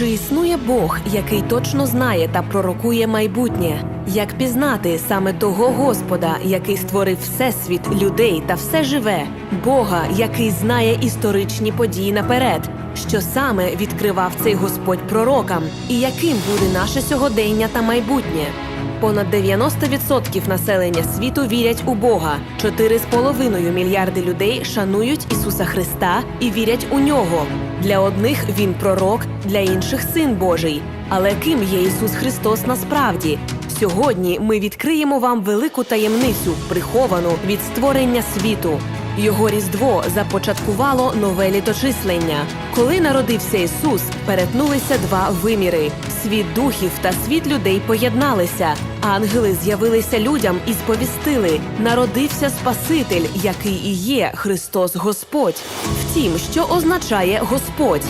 Чи існує Бог, який точно знає та пророкує майбутнє? Як пізнати саме того Господа, який створив всесвіт, людей та все живе, Бога, який знає історичні події наперед? Що саме відкривав цей Господь пророкам, і яким буде наше сьогодення та майбутнє? Понад 90% населення світу вірять у Бога. 4,5 мільярди людей шанують Ісуса Христа і вірять у нього. Для одних він пророк, для інших син Божий. Але ким є Ісус Христос насправді? Сьогодні ми відкриємо вам велику таємницю, приховану від створення світу. Його різдво започаткувало нове літочислення. Коли народився Ісус, перетнулися два виміри: світ духів та світ людей поєдналися. Ангели з'явилися людям і сповістили: народився Спаситель, який і є Христос Господь. Втім, що означає Господь?